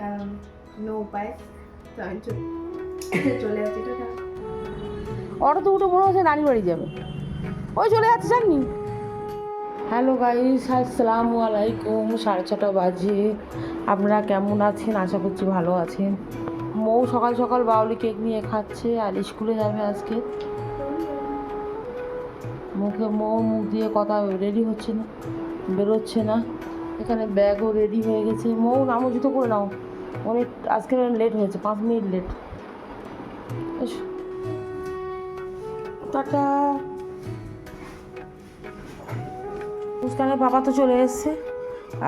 কারণ নো উপায়। তো আমি চলে যাচ্ছি অটো তো উঠে মনে হচ্ছে নানি বাড়ি যাবে। ওই চলে যাচ্ছে, জাননি? হ্যালো গাইস আসসালামু আলাইকুম, সাড়ে ছটা বাজে। আপনারা কেমন আছেন? আশা করছি ভালো আছেন। মৌ সকাল সকাল বাউলি কেক নিয়ে খাচ্ছে আর স্কুলে যাবে আজকে। মুখে মৌ, মুখ দিয়ে কথা রেডি হচ্ছে না, বেরোচ্ছে না। এখানে ব্যাগও রেডি হয়ে গেছে। মৌ, নামও জুতো করে নাও। অনেক আজকে লেট হয়েছে পাঁচ মিনিট লেট টাটা। মুস্কানের বাবা তো চলে এসছে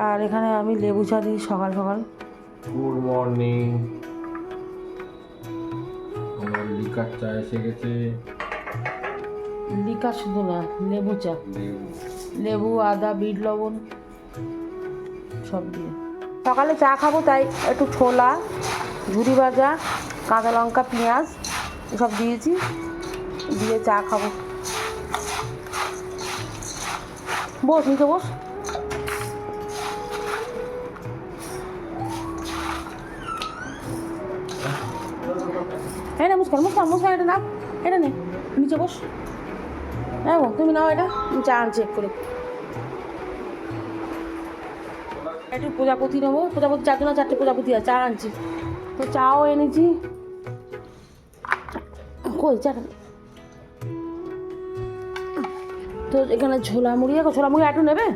আর এখানে আমি লেবু চা দিই সকাল সকাল। গুড মর্নিং আমার লিকার চা এসে গেছে। লিকা শুধু না লেবু চা। লেবু। লেবু আদা বিট লবণ সব দিয়ে। সকালে চা খাব, তাই একটু ছোলা ঝুড়ি ভাজা, কাঁচা লঙ্কা, পেঁয়াজ এসব দিয়েছি, দিয়ে চা খাব। বস, নিচে বস। না মুস্কান মুস্কান মুস্কান, এটা নাও এটা নে, নিচে বস। হ্যাঁ তুমি নাও এটা চা চেক করে। একটু প্রজাপতি নেব। প্রজাপতি চারটে না চারটে প্রজাপতি আছে, চা আনছি। তো চাও এনেছি। কই, চাটা? তো এখানে ছোলা মুড়ি দেখো ছোলা মুড়ি একটু নেবে?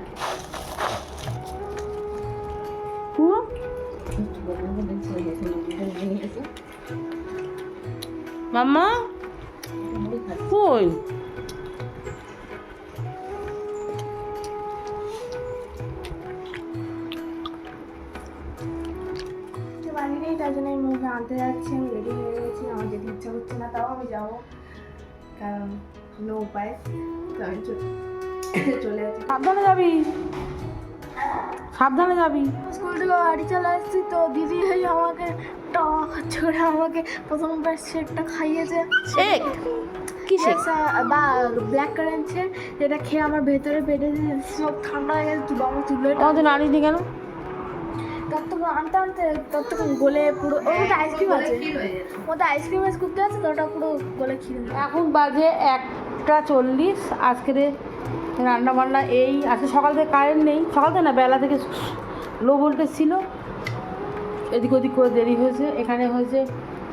মাম্মা? কই? তার জন্য আমি মুখে আনতে যাচ্ছি আমি রেডি হয়ে গেছি আমার যেতে ইচ্ছা করছে না তাও আমি যাব। কারণ নো উপায় তো আমি চ- চলে যাচ্ছি সাবধানে যাবি। সাবধানে যাবি। স্কুল থেকে বাড়ি চলে আসছি তো দিদি ভাই আমাকে টক করে আমাকে প্রথমবার শেকটা খাইয়েছে। শেক? কি শেক? বা ব্ল্যাক কারেন্ট শেক যেটা খেয়ে আমার ভেতরে পেটে সব ঠান্ডা হয়ে গেছে বাবা তুলে আমাদের নাড়িনি কেন? আনতে আনতে ততক্ষণ গলে পুরো আইসক্রিম আছে। ওটা আইসক্রিম স্কুপতে আছে, তো ওটা পুরো গলে এখন বাজে একটা চল্লিশ। আজকের রান্না বান্না এই আজকে সকাল থেকে কারেন্ট নেই। সকাল থেকে না, বেলা থেকে লো ভোল্টেজ ছিল। এদিক ওদিক করে দেরি হয়েছে। এখানে হয়েছে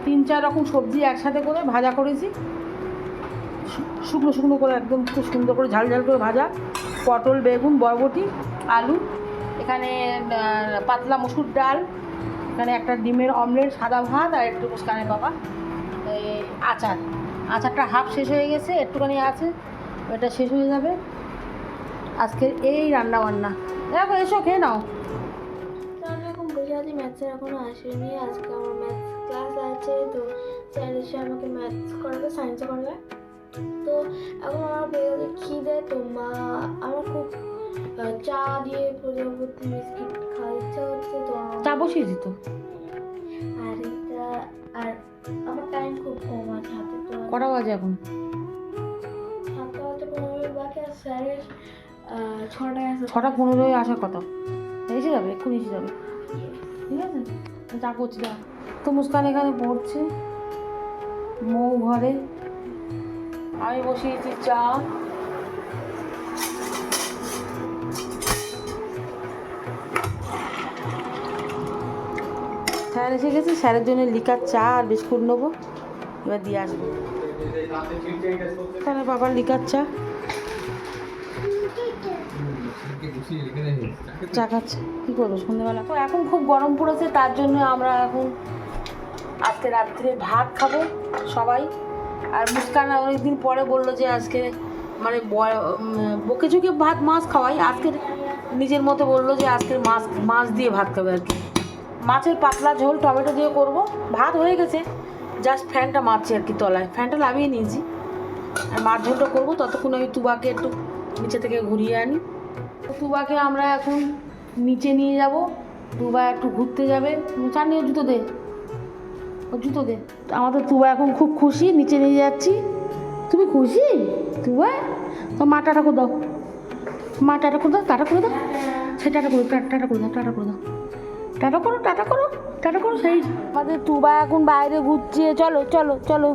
তিন চার রকম সবজি একসাথে করে ভাজা করেছি। শুকনো শুকনো করে একদম খুব সুন্দর করে ঝাল ঝাল করে ভাজা। পটল, বেগুন, বরবটি, আলু। এখানে পাতলা মসুর ডাল, এখানে একটা ডিমের অমলেট, সাদা ভাত আর একটু মুস্কানের বাবা। এই আচার। আচারটা হাফ শেষ হয়ে গেছে, একটুখানি আছে, ওটা শেষ হয়ে যাবে। আজকের এই রান্না বান্না দেখো, এসো, খেয়ে নাও। আমি এখন বসে আছি ম্যাথসের এখনও আসেনি। আজকে আমার ম্যাথস ক্লাস আছে, তো স্যার এসে আমাকে ম্যাথস করাবে সায়েন্সে করাবে। তো এখন আমার খিদে, তো মা, আমার খুব চা দিয়ে প্রজাপতি বিস্কিট খাওয়ার ইচ্ছা হচ্ছে তো চা বসিয়েছি তো আর এটা আর আমার টাইম খুব কম আছে হাতে তো কটা বাজে এখন? সাতটা হতে পনেরো বাকি আর স্যারের ছটায় আছে ছটা পনেরোয় আসার কথা। এসে যাবে এক্ষুনি এসে যাবে। ঠিক আছে? চা করছি যা। তো মুস্কান এখানে পড়ছে। মৌ ঘরে। আমি বসিয়েছি চা। স্যার এসে গেছে, স্যারের জন্য লিকার চা আর বিস্কুট নেব। এবার দিয়ে আসব। এখানে বাবার লিকার চা। চা খাচ্ছে। কী করব সন্ধ্যেবেলা তো এখন খুব গরম পড়েছে, তার জন্য আমরা এখন আজকে রাত্রে ভাত খাব, সবাই। আর মুস্কান অনেকদিন পরে বলল যে আজকে মানে বকে ঝুঁকে ভাত মাছ খাওয়াই। আজকে নিজের মতো বলল যে আজকে মাছ মাছ দিয়ে ভাত খাবে আর কি। মাছের পাতলা ঝোল টমেটো দিয়ে করব। ভাত হয়ে গেছে। জাস্ট ফ্যানটা মারছি আর কি তলায়। ফ্যানটা লাগিয়ে নিয়েছি। আর মাছ ঝোলটা করব ততক্ষণ আমি তুবাকে একটু নিচে থেকে ঘুরিয়ে আনি। তুবাকে আমরা এখন নিচে নিয়ে যাব। তুবা একটু ঘুরতে যাবে। চার নিয়ে জুতো দে। ও, জুতো দে। আমাদের তুবা এখন খুব খুশি। নিচে নিয়ে যাচ্ছি। তুমি খুশি? তুবা? তো মা, টাটা করে দাও। মা, টাটা করে দাও। টাটা করে দাও। সে টাটা করে টাটা করে দাও। টাটা করে দাও। টাটা করো টাটা করো টাটা করো, সেই আমাদের তুবা এখন বাইরে ঘুরছে। চলো চলো চলো।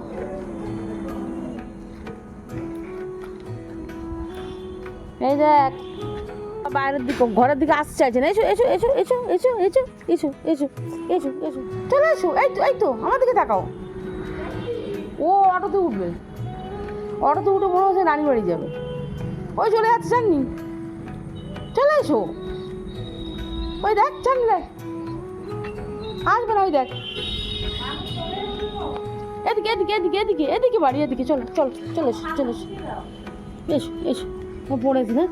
এই দেখ, বাইরের দিকে, ঘরের দিকে আসতে চাইছে না। এসো এসো এসো এসো এসো এসো এসো এসো এসো এসো। চলে, এসো, এই তো এই তো, আমার দিকে তাকাও। ও অটোতে উঠবে। অটোতে উঠে মনে হচ্ছে নানি বাড়ি যাবে। ওই চলে যাচ্ছে, জাননি? চলে এসো। ওই দেখ, জানলে। আসবে না, ওই দেখ। এদিকে এদিকে এদিকে এদিকে এদিকে বাড়ি, এদিকে, চলো চলো চলো চলো এসো। ও পড়েছি না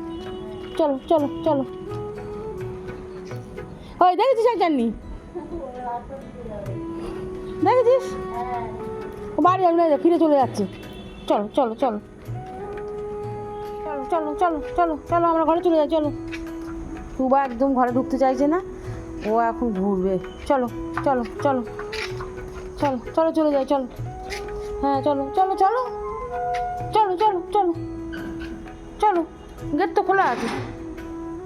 চলো চলো চলো। ওই, দেখেছিস আর জাননি? দেখেছিস? ও বাড়ি আসবে না ফিরে চলে যাচ্ছে। চলো চলো চলো। চলো চলো চলো চলো চলো, আমরা ঘরে চলে যাই, চলো। তুবা একদম ঘরে ঢুকতে চাইছে না। ও এখন ঘুরবে। চলো চলো চলো। চলো চলো চলে যাই, চলো। হ্যাঁ চলো চলো চলো। চলো চলো চলো। চলো, গেট তো খোলা আছে।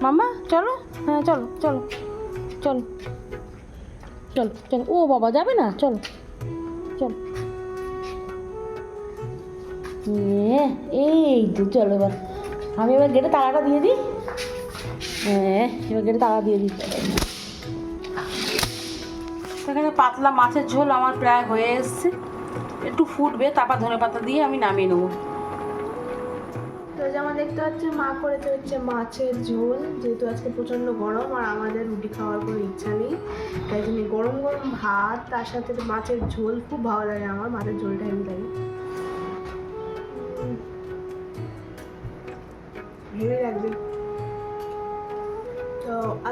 মামা চলো। হ্যাঁ চলো চলো চলো। চলো চলো। ও বাবা, যাবে না? চলো চলো। এই তো, চলো এবার। আমি এবার গেটে তালাটা দিয়ে দিই। হ্যাঁ এবার গেটে তালা দিয়ে দিই। এখানে পাতলা মাছের ঝোল আমার প্রায় হয়ে এসছে। একটু ফুটবে, তারপর ধনে পাতা দিয়ে আমি নামিয়ে নেব। তো যেমন দেখতে পাচ্ছি মা করেছে হচ্ছে মাছের ঝোল, যেহেতু আজকে প্রচণ্ড গরম আর আমাদের রুটি খাওয়ার কোনো ইচ্ছা নেই, তাই জন্য গরম গরম ভাত, তার সাথে মাছের ঝোল, খুব ভালো লাগে আমার মাছের ঝোলটা আমি লাগে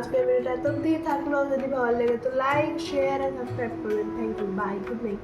আজকের ভিডিওটা এত দিয়ে থাকল। যদি ভালো লাগে তো লাইক শেয়ার আর সাবস্ক্রাইব করবেন। Thank you bye good night